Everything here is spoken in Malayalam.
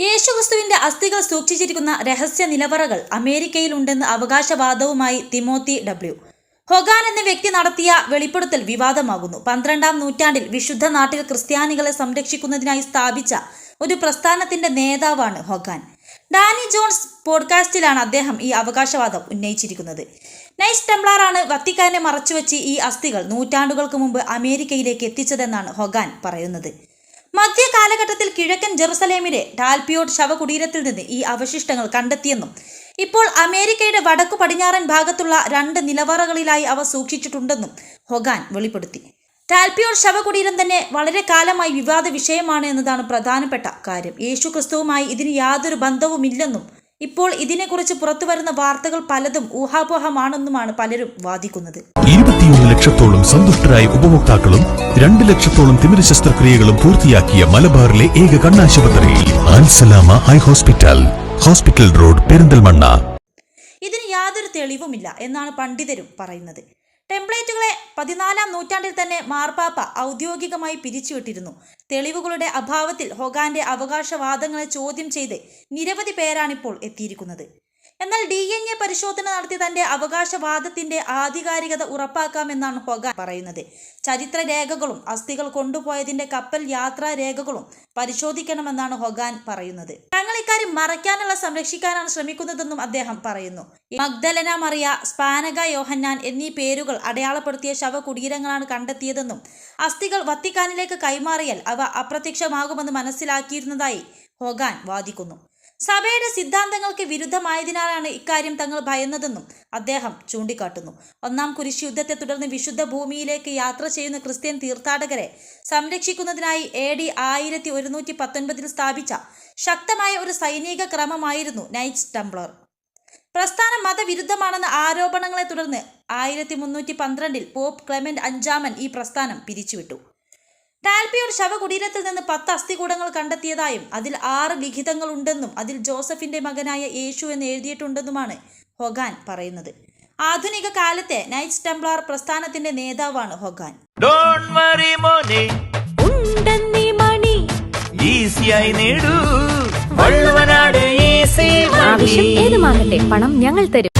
യേശുക്രിസ്തുവിന്റെ അസ്ഥികൾ സൂക്ഷിച്ചിരിക്കുന്ന രഹസ്യ നിലവറകൾ അമേരിക്കയിലുണ്ടെന്ന് അവകാശവാദവുമായി തിമോത്തി ഡബ്ല്യു. ഹൊഗാൻ എന്ന വ്യക്തി നടത്തിയ വെളിപ്പെടുത്തൽ വിവാദമാകുന്നു. പന്ത്രണ്ടാം നൂറ്റാണ്ടിൽ വിശുദ്ധ നാട്ടിൽ ക്രിസ്ത്യാനികളെ സംരക്ഷിക്കുന്നതിനായി സ്ഥാപിച്ച ഒരു പ്രസ്ഥാനത്തിന്റെ നേതാവാണ് ഹൊഗാൻ. ഡാനി ജോൺസ് പോഡ്കാസ്റ്റിലാണ് അദ്ദേഹം ഈ അവകാശവാദം ഉന്നയിച്ചിരിക്കുന്നത്. നൈസ് ടെംപ്ലാറാണ് വത്തിക്കാനെ മറച്ചുവെച്ച് ഈ അസ്ഥികൾ നൂറ്റാണ്ടുകൾക്ക് മുമ്പ് അമേരിക്കയിലേക്ക് എത്തിച്ചതെന്നാണ് ഹൊഗാൻ പറയുന്നത്. മധ്യ കാലഘട്ടത്തിൽ കിഴക്കൻ ജെറുസലേമിലെ ടാൽപിയോട്ട് ശവകുടീരത്തിൽ നിന്ന് ഈ അവശിഷ്ടങ്ങൾ കണ്ടെത്തിയെന്നും ഇപ്പോൾ അമേരിക്കയുടെ വടക്കു പടിഞ്ഞാറൻ ഭാഗത്തുള്ള രണ്ട് നിലവറകളിലായി അവ സൂക്ഷിച്ചിട്ടുണ്ടെന്നും ഹൊഗാൻ വെളിപ്പെടുത്തി. ടാൽപിയോർ ശവകുടീരം തന്നെ വളരെ കാലമായി വിവാദ വിഷയമാണ് എന്നതാണ് പ്രധാനപ്പെട്ട കാര്യം. യേശു ക്രിസ്തുവുമായി ഇതിന് യാതൊരു ബന്ധവുമില്ലെന്നും ഇപ്പോൾ ഇതിനെക്കുറിച്ച് പുറത്തുവരുന്ന വാർത്തകൾ പലതും ഊഹാപോഹമാണെന്നുമാണ് പലരും വാദിക്കുന്നത്. ഇരുപത്തിയൊന്ന് ലക്ഷത്തോളം സന്തുഷ്ടരായ ഉപഭോക്താക്കളും രണ്ട് ലക്ഷത്തോളം തിമിര ശസ്ത്രക്രിയകളും പൂർത്തിയാക്കിയ മലബാറിലെ ഏക കണ്ണാശുപത്രി high hospital hospital road Perinthalmanna. ഇതിന് യാതൊരു തെളിവുമില്ല എന്നാണ് പണ്ഡിതരും പറയുന്നത്. ടെംപ്ലേറ്റുകളെ പതിനാലാം നൂറ്റാണ്ടിൽ തന്നെ മാർപ്പാപ്പ ഔദ്യോഗികമായി പിരിച്ചുവിട്ടിരുന്നു. തെളിവുകളുടെ അഭാവത്തിൽ ഹൊഗാന്റെ അവകാശവാദങ്ങളെ ചോദ്യം ചെയ്ത് നിരവധി പേരാണിപ്പോൾ എത്തിയിരിക്കുന്നത്. എന്നാൽ ഡി എൻ എ പരിശോധന നടത്തി തന്റെ അവകാശവാദത്തിന്റെ ആധികാരികത ഉറപ്പാക്കാമെന്നാണ് ഹൊഗാൻ പറയുന്നത്. ചരിത്ര രേഖകളും അസ്ഥികൾ കൊണ്ടുപോയതിന്റെ കപ്പൽ യാത്രാ രേഖകളും പരിശോധിക്കണമെന്നാണ് ഹൊഗാൻ പറയുന്നത്. തങ്ങൾ ഇക്കാര്യം മറയ്ക്കാനുള്ള സംരക്ഷിക്കാനാണ് ശ്രമിക്കുന്നതെന്നും അദ്ദേഹം പറയുന്നു. മഗ്ദലന മറിയ സ്പാനക യോഹന്നാൻ എന്നീ പേരുകൾ അടയാളപ്പെടുത്തിയ ശവകുടീരങ്ങളാണ് കണ്ടെത്തിയതെന്നും അസ്ഥികൾ വത്തിക്കാനിലേക്ക് കൈമാറിയാൽ അവ അപ്രത്യക്ഷമാകുമെന്ന് മനസ്സിലാക്കിയിരുന്നതായി ഹൊഗാൻ വാദിക്കുന്നു. സഭയുടെ സിദ്ധാന്തങ്ങൾക്ക് വിരുദ്ധമായതിനാലാണ് ഇക്കാര്യം തങ്ങൾ ഭയന്നതെന്നും അദ്ദേഹം ചൂണ്ടിക്കാട്ടുന്നു. ഒന്നാം കുരിശ് യുദ്ധത്തെ തുടർന്ന് വിശുദ്ധ ഭൂമിയിലേക്ക് യാത്ര ചെയ്യുന്ന ക്രിസ്ത്യൻ തീർത്ഥാടകരെ സംരക്ഷിക്കുന്നതിനായി എ ഡി ആയിരത്തി ഒരുന്നൂറ്റി പത്തൊൻപതിൽ സ്ഥാപിച്ച ശക്തമായ ഒരു സൈനിക ക്രമമായിരുന്നു നൈറ്റ്സ് ടംബ്ലർ പ്രസ്ഥാനം മതവിരുദ്ധമാണെന്ന ആരോപണങ്ങളെ തുടർന്ന് ആയിരത്തി മുന്നൂറ്റി പന്ത്രണ്ടിൽ പോപ്പ് ക്ലെമന്റ് അഞ്ചാമൻ ഈ പ്രസ്ഥാനം പിരിച്ചുവിട്ടു. ടാൽപിയോർ ശവകുടീരത്തിൽ നിന്ന് പത്ത് അസ്ഥികൂടങ്ങൾ കണ്ടെത്തിയതായും അതിൽ ആറ് ലിഖിതങ്ങളുണ്ടെന്നും അതിൽ ജോസഫിന്റെ മകനായ യേശു എന്ന് എഴുതിയിട്ടുണ്ടെന്നുമാണ് ഹൊഗാൻ പറയുന്നത്. ആധുനിക കാലത്തെ നൈറ്റ്സ് ടെംപ്ലാർ പ്രസ്ഥാനത്തിന്റെ നേതാവാണ് ഹൊഗാൻ. ഡോണ്ട് വറി മോനെ. ഉണ്ടെന്നീ മണി. ഈസിയായി നേടൂ. വള്ളുവനാട് ഈസി ആവശ്യം ഏതുമാകട്ടെ പണം ഞങ്ങൾ തരും.